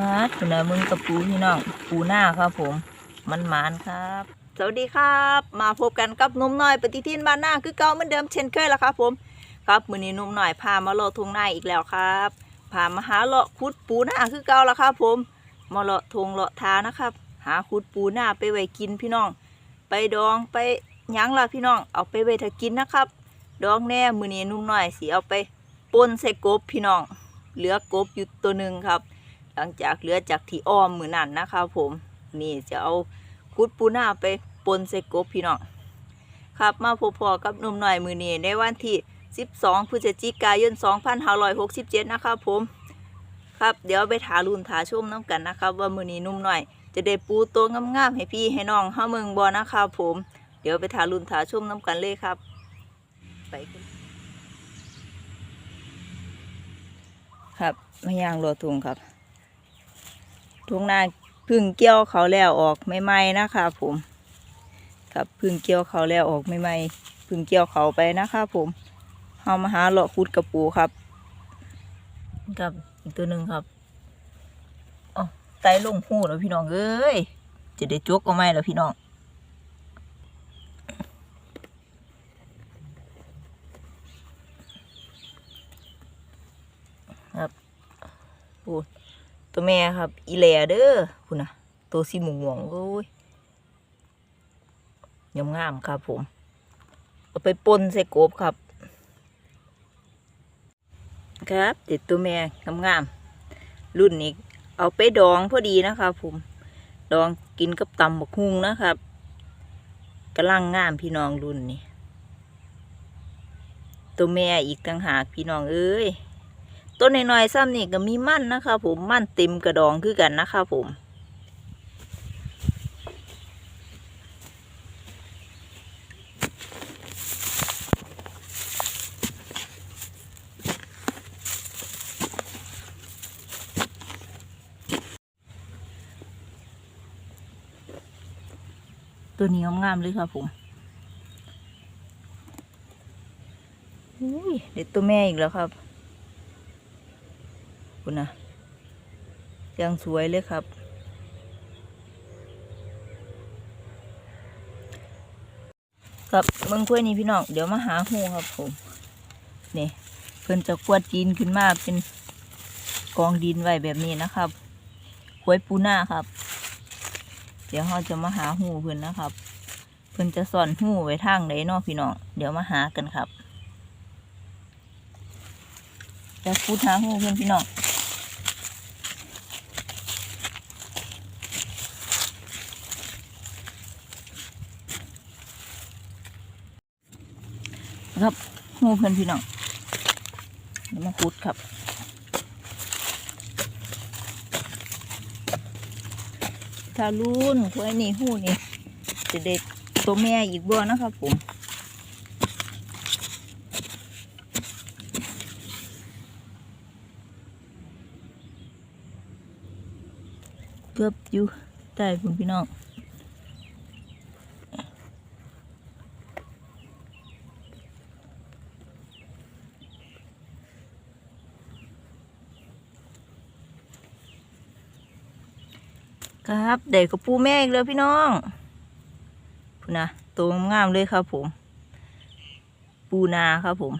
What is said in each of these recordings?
มาคุณนะมึงกับปูพี่น้องปูหน้าครับผม มันหมานครับ สวัสดีครับ มาพบกันกับนุ่มน้อยปฏิทินบ้านหน้าคือเก่าเหมือนเดิมเช่นเคยแล้วครับผม ครับมือนี้นุ่มหน่อยพามาเลาะทงหน้าอีกแล้วครับพามาหาเลาะคุดปูหน้าคือเก่าแล้วครับผมมาเลาะทงเลาะทานะครับ หาคุดปูหน้าไปไว้กินพี่น้อง ไปดองไปยังละพี่น้องเอาไปไว้ถ้ากินนะครับ ดองแน่มือนี้นุ่มหน่อยสิเอาไปปนใส่กบพี่น้อง เหลือกบอยู่ตัวหนึ่งครับ หลังจากเหลือจากที่อ้อมมือนั่นนะครับผมนี่จะเอาคุดปูหน้าไปปนใส่กบพี่น้องครับมาพบพอกับนุ่มหน่อยมือนี้ในวันที่ 12พฤศจิกายน 2567 นะครับผมครับเดี๋ยวไปถารุ่นถาชมน้ำกันนะครับ ว่ามือนี้นุ่มหน่อย จะได้ปูตัวงามๆให้พี่ให้น้องห้าเมืองบอนะครับผม เดี๋ยวไปถารุ่นถาชมน้ำกันเลยครับ ไปครับไม่ย่างรอทุงครับ ทุ่งนาพึ่งเกี่ยวเขาแล้วออกใหม่ๆนะคะผมครับพึ่งเกี่ยวเขาแล้วออกใหม่ๆเพึ่งเกี่ยวเขาไปนะคะผมเอามาหาเลาะคุดกระปูครับกับอีกตัวหนึ่งครับอ๋อไตลงหูแล้วพี่น้องเอ้ยจะได้จกเอาไหมแล้วพี่น้องครับโอ้ ตัวแม่ครับ อีแลเด้อคุณนะตัวสีหมวงโอ้ยยำงามครับผม เอาไปปนใส่กบครับ ครับเด็ดตัวแม่งามๆรุ่นนี้เอาไปดองพอดีนะครับผม ดองกินกับตำบักฮุงนะครับกำลังงามพี่น้องรุ่นนี้ ตัวแม่อีกต่างหากพี่น้องเอ้ย ต้นน้อยๆซ้ำนี่ก็มีมั่นนะคะ ผมมั่นเต็มกระดองคือกันนะคะ ผมตัวนี้งามๆเลยค่ะผมอุ้ยเด็ดตัวแม่อีกแล้วครับ คุณนะยังสวยเลยครับ ครับเมืองกล้วยนี่พี่น้อง เดี๋ยวมาหาหูครับผมนี่เพิ่นจะกวดดินขึ้นมาเป็นกองดินไว้แบบนี้นะครับกล้วยปูหน้าครับ เดี๋ยวเราจะมาหาหูเพิ่นนะครับ เพิ่นจะซ่อนหูไว้ทางไหนเนาะพี่น้อง เดี๋ยวมาหากันครับจะพูดหาหูเพิ่นพี่น้อง ครับหูเพื่อนพี่น้องเดี๋ยวมาขุดครับถ้ารุ่นควายนี่หูนี่จะเด็กตัวแม่อีกบ่นะครับผมเกือบอยู่ใต้คุณพี่น้อง ครับเด็กกับปูแม่อีกแล้วพี่น้องพูนะตัวงามเลยครับผม ปูนาครับผม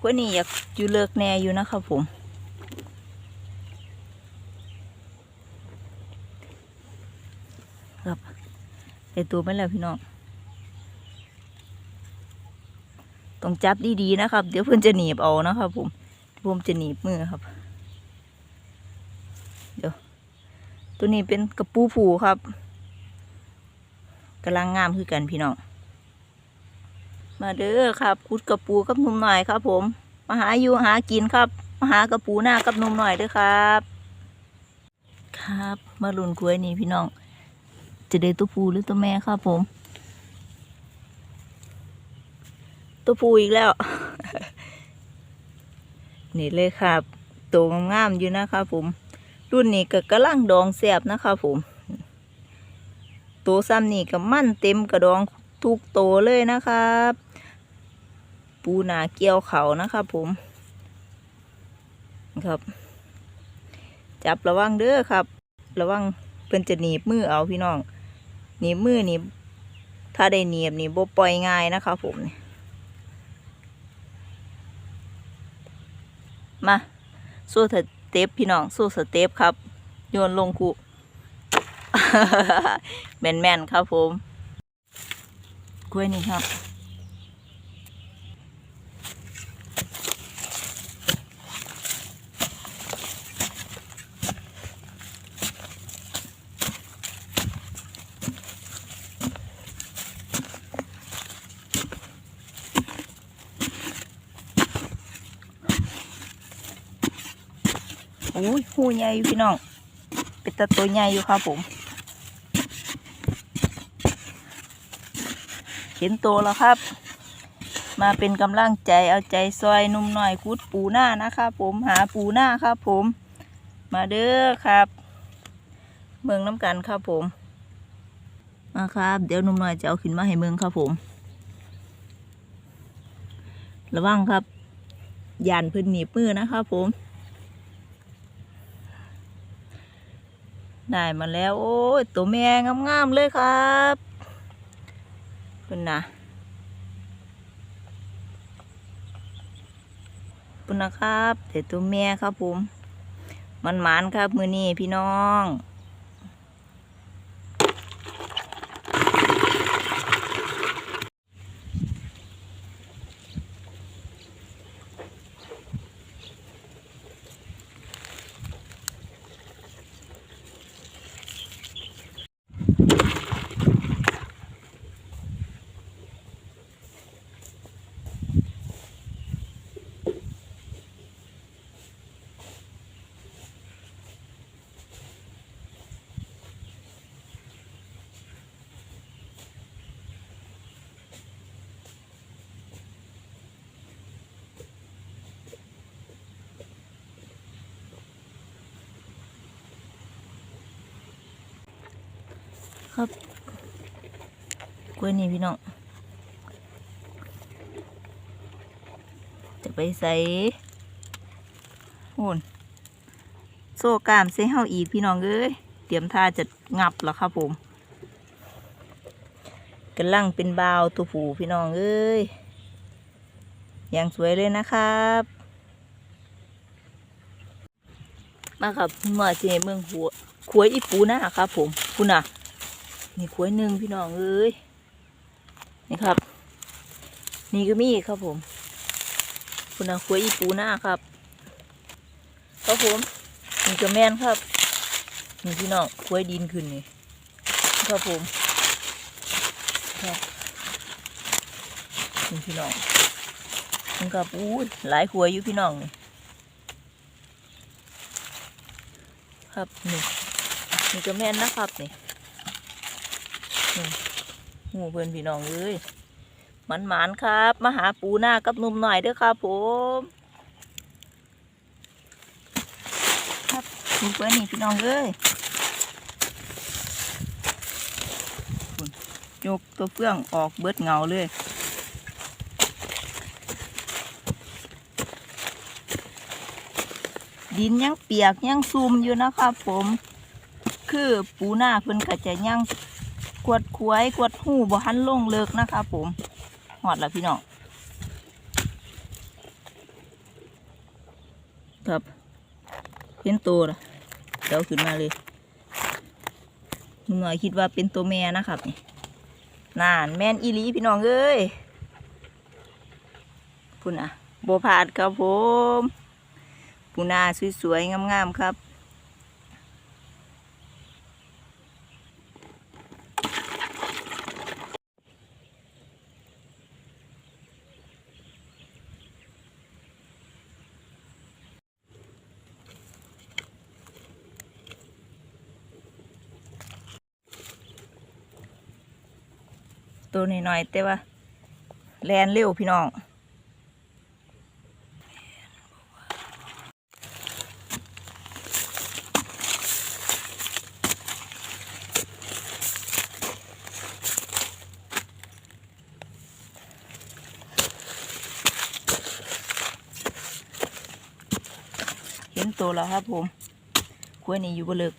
คนนี้อยากอยู่เลิกแน่อยู่นะครับผมครับไอตัวไม่แล้วพี่น้อง ต้องจับดีๆนะครับ เดี๋ยวเพื่อนจะหนีบเอานะครับผมผมจะหนีบมือครับ เดี๋ยว ตัวนี้เป็นกระปูผูครับกำลังงามคือกันพี่น้อง มาเด้อครับคุดกระปูกับนุ่มหน่อยครับ ผม มาหาอยู่หากินครับมาหากระปูหน้ากับนุ่มหน่อยเด้อครับ ครับ มาลุนกล้วยนี่พี่น้อง จะได้ตัวปูหรือตัวแม่ครับผม ตัวปูอีกแล้ว นี่เลยครับตัวงามๆอยู่นะครับผม รุ่นนี้ก็กำลังดองแสบนะครับผมตัวซ้ำนี่ก็มั่นเต็มกระดองทุกโตวเลยนะครับ ปูนาเกี่ยวเขานะครับผมครับ จับระวังเด้อครับ ระวังเพิ่นจะหนีบมือเอาพี่น้องหนีบมือหนีบถ้าได้หนีบนี่บ่ปล่อยง่ายนะครับผมนี่ มา สู้สเต็ปพี่น้อง สู้สเต็ปครับ โยนลงคูแมนแมนครับผมกล้วยนี่ครับ อ้ยหูใหญ่อยู่พี่น้อง เป็นตะตัวใหญ่อยู่ครับผม เห็นโตแล้วครับ มาเป็นกำลังใจเอาใจซอยนุ่มหน่อยคุดปูหน้านะครับผมหาปูหน้าครับผม มาเด้อครับ เมืองน้ำกันครับผม มาครับ เดี๋ยวนุ่มหน่อยจะเอาขึ้นมาให้เมืองครับผม ระวังครับยานพื้นหนีบมือนะครับผม ได้มาแล้ว โอ้ยตัวแม่งามๆเลยครับคุณนนะคุณนนะครับเดี๋ยวตัวแม่ครับผมมันหมานครับมือนี้พี่น้อง ครับกล้วยนี่พี่น้อง จะไปใส่หุ่นโซ่กามใส่เฮาอีกพี่น้องเอ้ยเตรียมท่าจะงับแล้วครับผมกำลังเป็นบาวตัวผูพี่น้องเอ้ยอย่างสวยเลยนะครับ มาครับเมื่อเจเมืองหัวขวยอีปูน้าครับผมปูน่ะ นี่ขวยหนึ่งพี่น้องเอ้ยนี่ครับ นี่ก็มีครับผมคุณอาขวยอีปูหน้าครับครับผมนี่ก็แมนครับนี่พี่น้องขวยดินขึ้นนี่ครับผมครับนี่พี่น้องนี่ครับอู้หลายขวยอยู่พี่น้องนี่ครับนี่นี่ก็แมนนะครับนี่ หูเพื่อนพี่น้องเอ้ยมันหมานครับ มาหาปูหน้ากับนุ่มหน่อยเด้อครับผมครับหูเพื่อนนี่พี่น้องเอ้ยยกตัวเฟื่องออกเบิดเงาเลยดินยังเปียกยังซุ่มอยู่นะครับผม คือปูหน้าเพิ่นก็จะยัง กวดขวยกวดหูบ่หันลงเลิกนะคะผมหอดแล้วพี่น้องครับเห็นตัวละเดี๋ยวขึ้นมาเลยหนูหน่อยคิดว่าเป็นตัวแม่นะครับนี่นานแม่นอีลีพี่น้องเอ้ยพุ่นอะโบพาดครับผมปูนาสวยๆงามๆครับ ตัวนี้หน่อยแต่ว่าแลนเร็วพี่น้องเห็นตัวแล้วครับผมกล้วยนี่อยู่บเลึก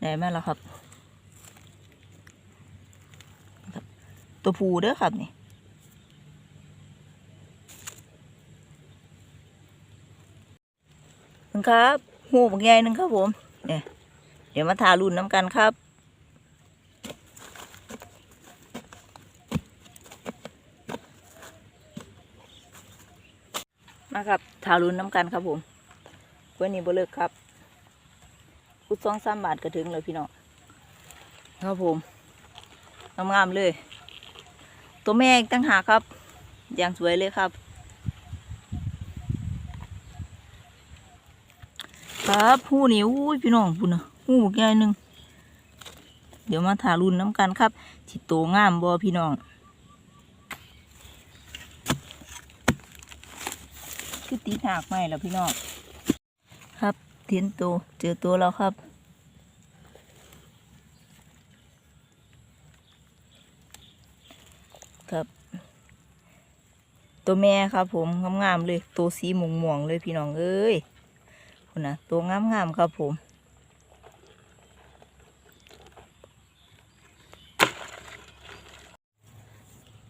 ได้ไหมล่ะครับ ตัวผูเด้อครับนี่นึงครับหูบางใหญ่หนึงครับผมเนี่ยเดี๋ยวมาทารุ่นน้ำกันครับมาครับทารุนน้ำกันครับผมเพื่อนนี้บ่เลิกครับคุดสองสามบาทก็ถึงเลยพี่น้องครับผมงามๆเลย ตัวแม่ตั้งหากครับ อย่างสวยเลยครับ ครับหูนี่อุ้ยพี่น้องพุ่นนะหูใหญ่หนึ่งเดี๋ยวมาทารุนน้ำกันครับที่โตงามบ่พี่น้องคือตีหากไม่แล้วพี่น้อง ครับเทียนตัวเจอตัวแล้วครับ ครับ ตัวแม่ครับผมงามๆเลย ตัวสีม่วงๆเลยพี่น้องเอ้ยคุณนะตัวงามๆครับผม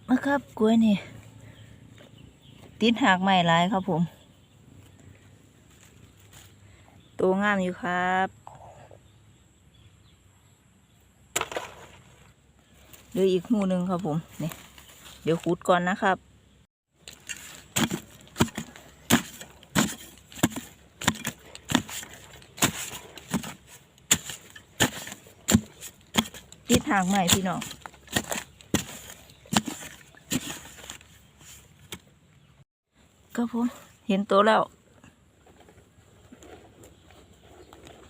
มาครับกล้วยนี่ ติดหากใหม่หลายครับผม ตัวงามอยู่ครับเหลืออีกหูหนึ่งครับผมนี่ เดี๋ยวขุดก่อนนะครับ ติดหากใหม่พี่น้องครับผมเห็นตัวแล้ว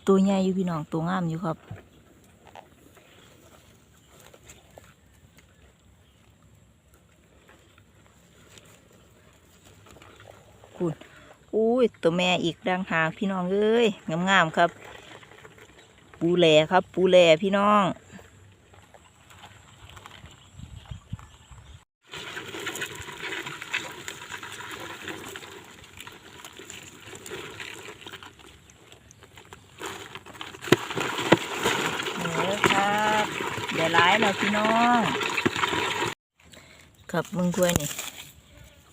ตัวใหญ่อยู่พี่น้องตัวงามอยู่ครับ คุณอุ้ ยตัวแม่อีกดังหากพี่น้องเอ้ยงามๆครับ ปูแหล่ครับ ปูแหล่พี่น้องเออครับเดี๋ยวร้ายแล้วพี่น้องครับมึงกล้วยนี่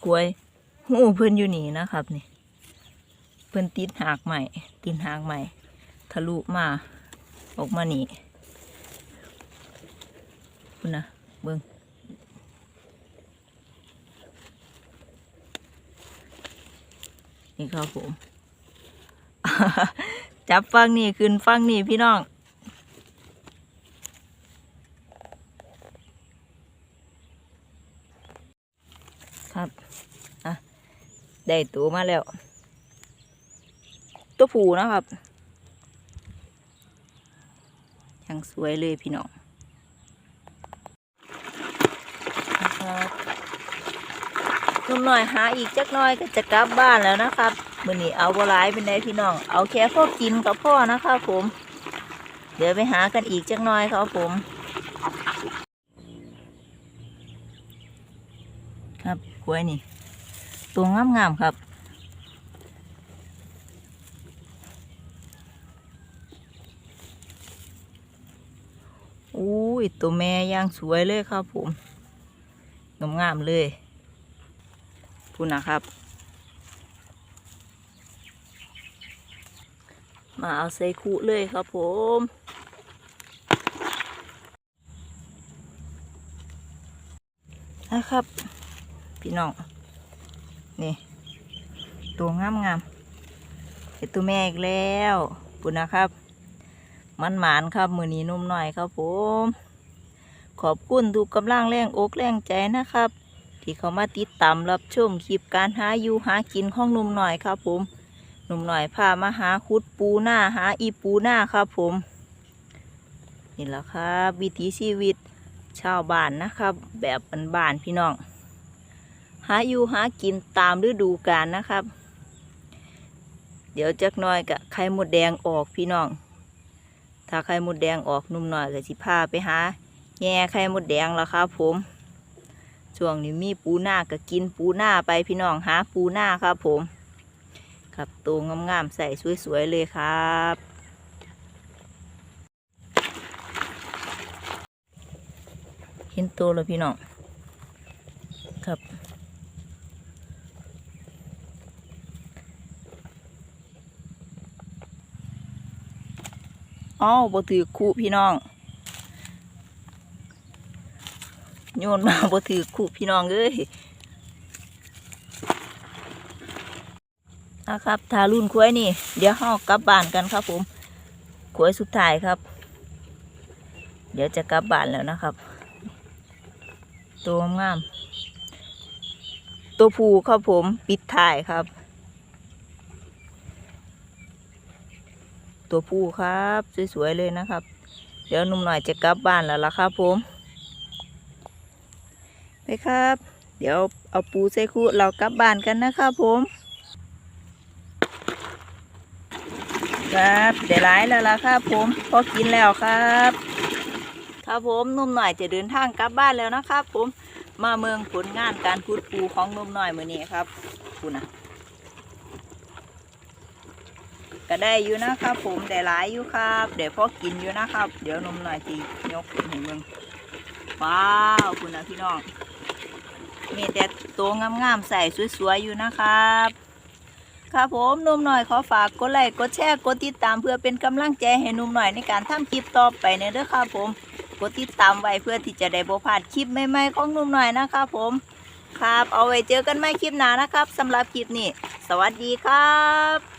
กล้วยหูเพื่อนอยู่นี่นะครับนี่ เพื่อนติดหากใหม่ติดหากใหม่ทะลุมาออกมานี่คุณนะเบิ้งนี่ครับผม จับฟังนี่ขึ้นฟังนี่พี่น้องครับ อะ ได้ตัวมาแล้ว ตัวผูนะครับยังสวยเลยพี่น้องนะครับนุ่มหน่อยหาอีกจักหน่อยก็จะกลับบ้านแล้วนะครับมื่อนี้เอาบลายเป็นไดพี่น้อง เอาแค่พอกินกับพ่อนะครับผม เดี๋ยวไปหากันอีกจักหน่อยครับผม ครับกล้วยนี่ ตัวงามๆครับ อุ้ ยตัวแม่ย่างสวยเลยครับผมงามๆเลยพูดนะครับ มาเอาใส่คุเลยครับผมนะครับ พี่น้อง นี่ ตัวงามงามเป็นตัวแม่อีกแล้วปุ่นนะครับ มันหมานครับ มือนี้นุ่มหน่อยครับผม ขอบคุณทุกกำลังแรงอกแรงใจนะครับ ที่เขามาติดตามรับชมคลิปการหาอยู่หากินของหนุ่มหน่อยครับผมหนุ่มหน่อยพามาหาคุดปูหน้าหาอีปูหน้าครับผมนี่แหละครับวิถีชีวิตชาวบ้านนะครับ แบบบ้านๆพี่น้อง หาอยู่หากินตามฤดูกาลนะครับ เดี๋ยวจักหน้อยกะไข่หมดแดงออกพี่น้อง ถ้าไข่หมดแดงออกหนุ่มหน่อยก็สิพาไปหา แง่ไข่มดแดงแล้วครับผมช่วงนี้มีปูหน้าก็กินปูหน้าไปพี่น้องหาปูหน้าครับผมครับตัวงามๆใส่สวยๆเลยครับเห็นตัวแล้วพี่น้องครับอ้าวบ่ถือคู่พี่น้อง โยนมาบ่ถือคู่พี่น้องเอ้ยนะครับทารุ่นคุ้ยนี่ เดี๋ยวเฮากลับบ้านกันครับผมคุ้ยสุดท้ายครับ เดี๋ยวจะกลับบ้านแล้วนะครับ ตัวงาม ตัวผู้ครับผมปิดท้ายครับ ตัวผู้ครับ สวยๆเลยนะครับ เดี๋ยวหนุ่มหน่อยจะกลับบ้านแล้วล่ะครับผม ไปครับ เดี๋ยวเอาปูใส่คู่เรากลับบ้านกันนะครับผมครับเดี๋ยวร้ายแล้วล่ะครับผมพอกินแล้วครับ ครับผมนุ่มหน่อยจะเดินทางกลับบ้านแล้วนะครับ ผมมาเมืองผลงานการพูดปูของนุ่มหน่อยมือนี้ครับปูนะก็ได้อยู่นะครับ ผมได้หลายอยู่ครับเดี๋ยวพอกินอยู่นะครับ เดี๋ยวนมหน่อยจียกขึ้นให้เมืองว้าวคุณนะพี่น้อง มีแต่ตัวงามๆใส่สวยๆอยู่นะครับค่ะผมนุ่มหน่อยขอฝากกดไลค์กดแชร์กดติดตามเพื่อเป็นกำลังใจให้นุ่มหน่อยในการทำคลิปต่อไปเนี่ยเด้อครับผมกดติดตามไว้เพื่อที่จะได้บ่พลาดคลิปใหม่ๆของนุ่มหน่อยนะครับผมครับเอาไว้เจอกันใหม่คลิปหน้านะครับสำหรับคลิปนี้ สวัสดีครับ